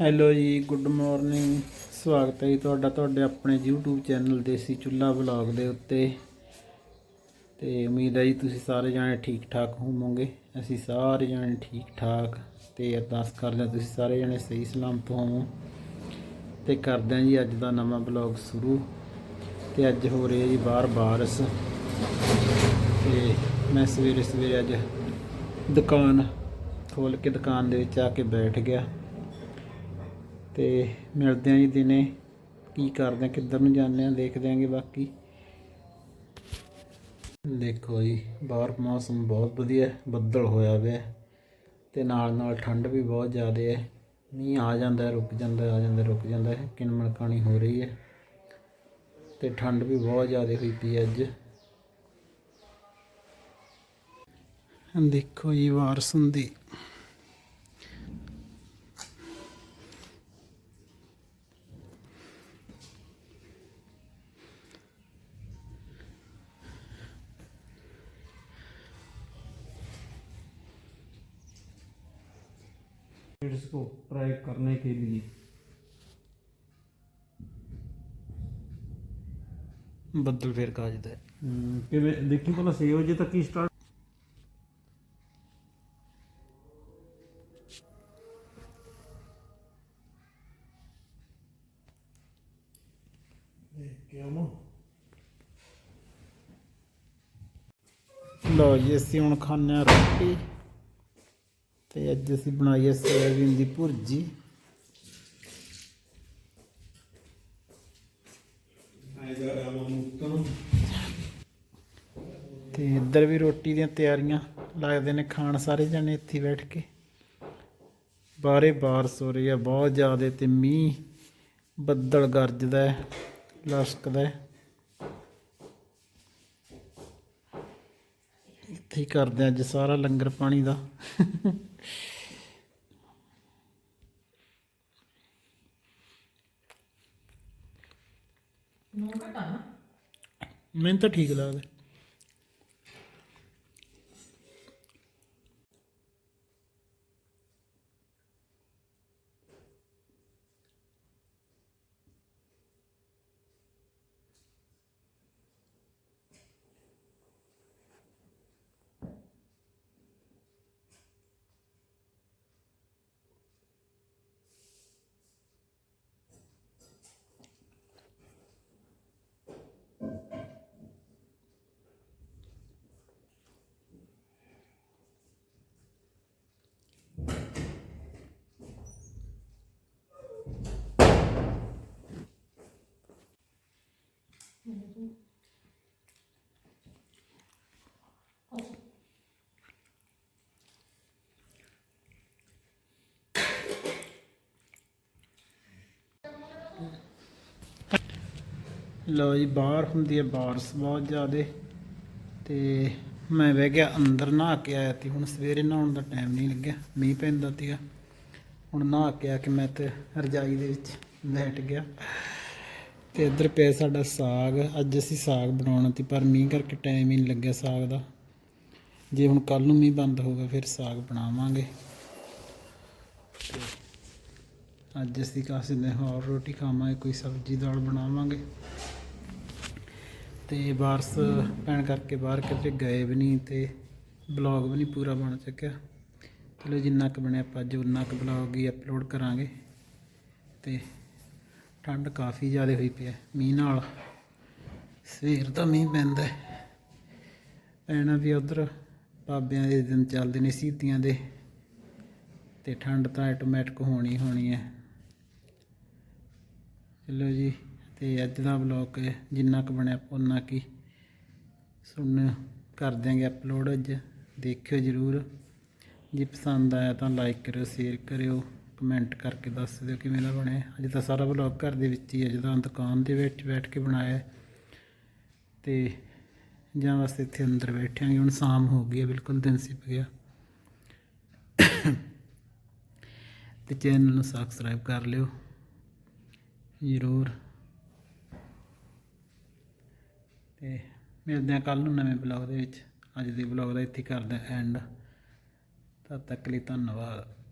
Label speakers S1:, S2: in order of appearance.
S1: Hello ਜੀ, good morning. ਸਵਾਗਤ ਹੈ ਜੀ ਤੁਹਾਡਾ, ਤੁਹਾਡੇ ਆਪਣੇ YouTube ਚੈਨਲ ਦੇਸੀ ਚੁੱਲਾ ਵਲੌਗ ਦੇ ਉੱਤੇ। ਤੇ ਉਮੀਦ ਹੈ ਜੀ ਤੁਸੀਂ ਸਾਰੇ ਜਾਣੇ ਠੀਕ ਠਾਕ ਹੋਵੋਗੇ। ਅਸੀਂ ਸਾਰੇ ਜਾਣੇ ਠੀਕ ਠਾਕ ਤੇ ਅਰਦਾਸ ਕਰਦੇ ਹਾਂ ਤੁਸੀਂ ਸਾਰੇ ਜਾਣੇ ਸਹੀ ਸਲਾਮਤ ਹੋਵੋ। ਤੇ ਕਰਦੇ ਹਾਂ ਜੀ ਅੱਜ ਦਾ ਨਵਾਂ ਵਲੌਗ ਸ਼ੁਰੂ। ਤੇ ਅੱਜ ਹੋ ਰਹੀ ਹੈ ਜੀ ਬਾਹਰ ਬਾਰਿਸ਼। ਤੇ ਮੈਂ ਸਵੇਰੇ ਸਵੇਰੇ ਅੱਜ ਦੁਕਾਨ ਖੋਲ ਕੇ ਦੁਕਾਨ ਦੇ ਵਿੱਚ ਆ ਕੇ ਬੈਠ ਗਿਆ। ਤੇ ਮਿਲਦੇ ਆਂ ਜੀ ਦਿਨੇ। ਕੀ ਕਰਦੇ ਆਂ, ਕਿੱਧਰ ਨੂੰ ਜਾਂਦੇ ਆਂ, ਦੇਖਦੇ ਆਂਗੇ ਬਾਕੀ। ਦੇਖੋ ਜੀ, ਬਾਹਰ ਮੌਸਮ ਬਹੁਤ ਵਧੀਆ, ਬੱਦਲ ਹੋਇਆ ਹੋਇਆ ਹੈ ਤੇ ਨਾਲ ਨਾਲ ਠੰਡ ਵੀ ਬਹੁਤ ਜ਼ਿਆਦਾ ਹੈ। ਮੀਂਹ ਆ ਜਾਂਦਾ, ਰੁਕ ਜਾਂਦਾ, ਆ ਜਾਂਦਾ, ਰੁਕ ਜਾਂਦਾ ਹੈ ਕਿਨਮਣ ਕਾਣੀ ਹੋ ਰਹੀ ਹੈ। ਤੇ ਠੰਡ ਵੀ ਬਹੁਤ ਜ਼ਿਆਦਾ ਹੋਈ ਪਈ ਹੈ ਅੱਜ। ਦੇਖੋ ਜੀ, ਵਾਰਸ ਹੁੰਦੀ इसको ट्राई करने के लिए ਬੱਦਲ ਫੇਰ ਕਾਜਦਾ ਹੈ
S2: ਹਮ, ਕਿਵੇਂ ਦੇਖੀ ਪਹਿਲਾਂ 6 ਵਜੇ ਤੱਕ ਹੀ ਸਟਾਰਟ
S1: ਲਓ ਜੀ ਅਸੀਂ ਹੁਣ ਖਾਂਦੇ ਹਾਂ ਰੋਟੀ ਤੇ ਅੱਜ ਅਸੀਂ ਬਣਾਈ ਹੈ ਸੋਇਆਬੀਨ ਦੀ ਭੁਰਜੀ। ਤੇ ਇੱਧਰ ਵੀ ਰੋਟੀ ਦੀਆਂ ਤਿਆਰੀਆਂ ਲੱਗਦੇ ਨੇ, ਖਾਣ ਸਾਰੇ ਜਣੇ ਇੱਥੇ ਬੈਠ ਕੇ। ਬਾਹਰੇ ਬਾਰਿਸ਼ ਹੋ ਰਹੀ ਹੈ ਬਹੁਤ ਜ਼ਿਆਦਾ ਤੇ ਮੀਂਹ ਬੱਦਲ ਗਰਜਦਾ ਲਸਕਦਾ ਹੈ ਇੱਥੇ ਹੀ ਕਰਦੇ ਅੱਜ ਸਾਰਾ ਲੰਗਰ ਪਾਣੀ ਦਾ। ਮੈਨੂੰ ਤਾਂ ਠੀਕ ਲੱਗਦਾ। ਲਓ ਜੀ, ਬਾਹਰ ਹੁੰਦੀ ਹੈ ਬਾਰਿਸ਼ ਬਹੁਤ ਜ਼ਿਆਦੇ ਤੇ ਮੈਂ ਬਹਿ ਗਿਆ, ਅੰਦਰ ਨਹਾ ਕੇ ਆਇਆ ਤੇ ਹੁਣ ਸਵੇਰੇ ਨਹਾਉਣ ਦਾ ਟਾਈਮ ਨਹੀਂ ਲੱਗਿਆ, ਮੀਂਹ ਪੈਂਦਾ ਤੀਗਾ ਹੁਣ ਨਹਾ ਕੇ ਆ ਕੇ ਮੈਂ ਤੇ ਰਜਾਈ ਦੇ ਵਿੱਚ ਬੈਠ ਗਿਆ। ਤੇ ਇੱਧਰ ਪਿਆ ਸਾਡਾ ਸਾਗ, ਅੱਜ ਅਸੀਂ ਸਾਗ ਬਣਾਉਣਾ ਸੀ, ਪਰ ਮੀਂਹ ਕਰਕੇ ਟਾਈਮ ਹੀ ਨਹੀਂ ਲੱਗਿਆ ਸਾਗ ਦਾ। ਜੇ ਹੁਣ ਕੱਲ ਨੂੰ ਮੀਂਹ ਬੰਦ ਹੋਊਗਾ, ਫਿਰ ਸਾਗ ਬਣਾਵਾਂਗੇ। ਤੇ ਅੱਜ ਅਸੀਂ ਕਾਸੇ ਦਿਨ ਹੋਰ ਰੋਟੀ ਖਾਵਾਂਗੇ, ਕੋਈ ਸਬਜ਼ੀ ਦਾਲ ਬਣਾਵਾਂਗੇ। ਤੇ ਬਾਰਸ ਪੈਣ ਕਰਕੇ ਬਾਹਰ ਕਿਤੇ ਗਏ ਵੀ ਨਹੀਂ ਤੇ ਬਲੌਗ ਵੀ ਨਹੀਂ ਪੂਰਾ ਬਣ ਸਕਿਆ। ਚਲੋ ਜਿੰਨਾ ਕੁ ਬਣਿਆ ਆਪਾਂ ਅੱਜ ਉਨਾ ਕੁ ਬਲੌਗ ਹੀ ਅਪਲੋਡ ਕਰਾਂਗੇ। ਤੇ ਠੰਡ ਕਾਫੀ ਜ਼ਿਆਦਾ ਹੋਈ ਪਈ ਹੈ, ਮੀਂਹ ਨਾਲ। ਸਵੇਰ ਦਾ ਮੀਂਹ ਪੈਂਦਾ ਪੈਣਾ ਵੀ ਉਧਰ ਬਾਬਿਆਂ ਦੇ ਦਿਨ ਚੱਲਦੇ ਨੇ, ਸੀਤੀਆਂ ਦੇ। ਤੇ ਠੰਡ ਤਾਂ ਆਟੋਮੈਟਿਕ ਹੋਣੀ ਹੋਣੀ ਹੈ। ਚਲੋ ਜੀ, ਤੇ ਅੱਜ ਦਾ ਵਲੌਗ ਜਿੰਨਾ ਕੁ ਬਣਿਆ ਉਨਾ ਕੀ ਸੁਣ ਕਰ ਦਿਆਂਗੇ ਅਪਲੋਡ ਅੱਜ, ਦੇਖਿਓ ਜਰੂਰ। ਜੇ ਪਸੰਦ ਆਇਆ ਤਾਂ ਲਾਈਕ ਕਰਿਓ ਸ਼ੇਅਰ ਕਰਿਓ ਕਮੈਂਟ ਕਰਕੇ ਦੱਸ ਦਿਓ ਕਿਵੇਂ ਦਾ ਬਣਿਆ। ਅੱਜ ਤਾਂ ਸਾਰਾ ਵਲੌਗ ਘਰ ਦੇ ਵਿੱਚ ਹੀ ਅੱਜ ਤਾਂ ਦੁਕਾਨ ਦੇ ਵਿੱਚ ਬੈਠ ਕੇ ਬਣਾਇਆ। ਹੈ। ਤੇ ਜਾਂ ਬਸ ਇੱਥੇ ਅੰਦਰ ਬੈਠਿਆਂਗੇ ਹੁਣ ਸ਼ਾਮ ਹੋ ਗਈ ਹੈ ਬਿਲਕੁਲ ਦਿਨ ਸਿਪ ਗਿਆ। ਤੇ ਚੈਨਲ ਨੂੰ ਸਬਸਕ੍ਰਾਈਬ ਕਰ ਲਿਓ। ਜ਼ਰੂਰ। ਤੇ ਮਿਲਦੇ ਹਾਂ ਕੱਲ ਨੂੰ ਨਵੇਂ ਬਲੌਗ ਦੇ ਵਿੱਚ। ਅੱਜ ਦੇ ਬਲੌਗ ਦਾ ਇੱਥੇ ਕਰਦਾ ਐਂਡ ਤਦ ਤੱਕ ਲਈ ਧੰਨਵਾਦ।